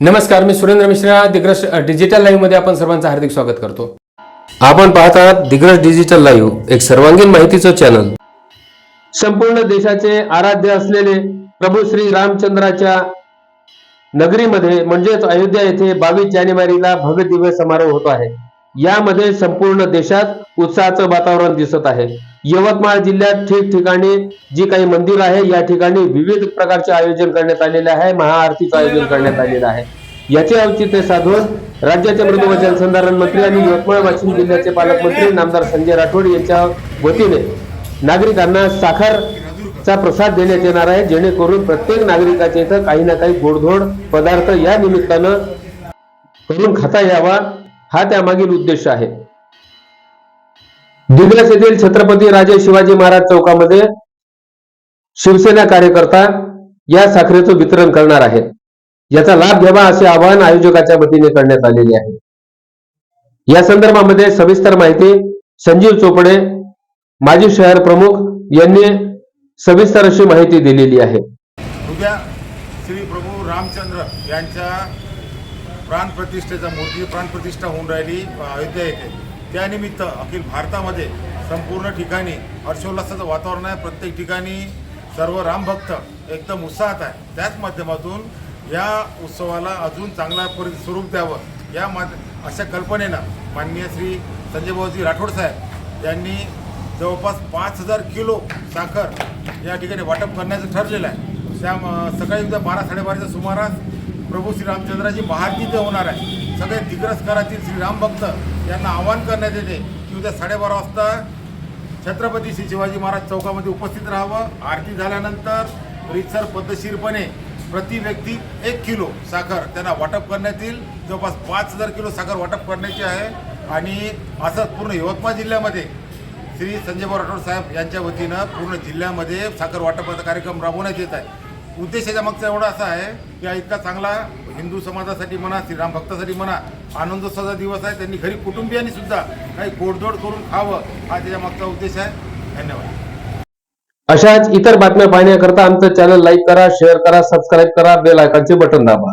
नमस्कार मी सुरेंद्र मिश्रा. दिग्रस डिजिटल लाईव्हमध्ये आपण सर्वांचं हार्दिक स्वागत करतो. आपण पाहत आहात दिग्रस डिजिटल लाईव्ह एक सर्वांगीण माहितीचं चॅनल संपूर्ण देशाचे आराध्य असलेले प्रभू श्री रामचंद्राच्या नगरीमध्ये म्हणजेच अयोध्या येथे बावीस जानेवारीला भव्य दिव्य समारोह होतो आहे. यामध्ये संपूर्ण देशात उत्साहाचं वातावरण दिसत आहे. यवतमाळ जिल्ह्यात ठिकठिकाणी जी काही मंदिर आहे या ठिकाणी विविध प्रकारचे आयोजन करण्यात आलेले आहे महाआरतीचं आयोजन करण्यात आलेलं आहे. याचे औचित्य साधून राज्याचे मृदू व जलसंधारण मंत्री आणि यवतमाळ वाशिम जिल्ह्याचे पालकमंत्री नामदार संजय राठोड यांच्या वतीने नागरिकांना साखरचा प्रसाद देण्यात येणार आहे जेणेकरून प्रत्येक नागरिकाच्या इथं काही ना काही गोडधोड पदार्थ या निमित्तानं करून खाता यावा हा त्यामागील उद्देश आहे. दिग्रस येथील छत्रपती राजे शिवाजी महाराज चौकामध्ये शिवसेना कार्यकर्ता या साखरेचं वितरण करणार आहे याचा लाभ घ्यावा असे आवाहन आयोजकाच्या वतीने करण्यात आलेले आहे. या संदर्भामध्ये सविस्तर माहिती संजीव चोपडे माजी शहर प्रमुख यांनी सविस्तर अशी माहिती दिलेली आहे. उद्या श्री प्रभू रामचंद्र यांच्या प्राणप्रतिष्ठेचा मूर्ती प्राणप्रतिष्ठा होऊन राहिली अयोध्या येथे. त्यानिमित्त अखिल भारतामध्ये संपूर्ण ठिकाणी हर्षोल्लासाचं वातावरण आहे. प्रत्येक ठिकाणी सर्व रामभक्त एकदम उत्साहात आहे. त्याच माध्यमातून या उत्सवाला अजून चांगला परि स्वरूप द्यावं. या मा अशा कल्पनेनं माननीय श्री संजय भाऊजी राठोड साहेब यांनी जवळपास पाच हजार किलो साखर या ठिकाणी वाटप करण्याचं ठरलेलं आहे. त्या सकाळी उद्या बारा साडेबाराच्या सुमारास प्रभू श्रीरामचंद्राची महाआरती इथे होणार आहे. सगळे दिग्रसकारातील श्रीराम भक्त. यांना आवाहन करण्यात येते की उद्या साडेबारा वाजता छत्रपती श्री शिवाजी महाराज चौकामध्ये उपस्थित राहावं. आरती झाल्यानंतर रितसर पद्धतशीरपणे प्रति व्यक्ती एक किलो साखर त्यांना वाटप करण्यात येईल. जवळपास पाच हजार किलो साखर वाटप करण्याची आहे. आणि असंच पूर्ण यवतमाळ जिल्ह्यामध्ये श्री संजय राठोड साहेब यांच्या वतीनं पूर्ण जिल्ह्यामध्ये साखर वाटपाचा कार्यक्रम राबवण्यात येत आहे. उद्देशाच्या मागचा एवढा असा आहे की हा इतका चांगला हिंदू समाजासाठी म्हणा श्रीराम भक्तासाठी म्हणा आनंदोत्सवाचा दिवस आहे त्यांनी घरी कुटुंबियांनी सुद्धा काही गोडधोड करून खावं हा त्याच्या मागचा उद्देश आहे. धन्यवाद. अशाच इतर बातम्या पाहण्याकरता आमचं चॅनल लाईक करा शेअर करा सबस्क्राईब करा बेल आयकॉनचे बटन दाबा.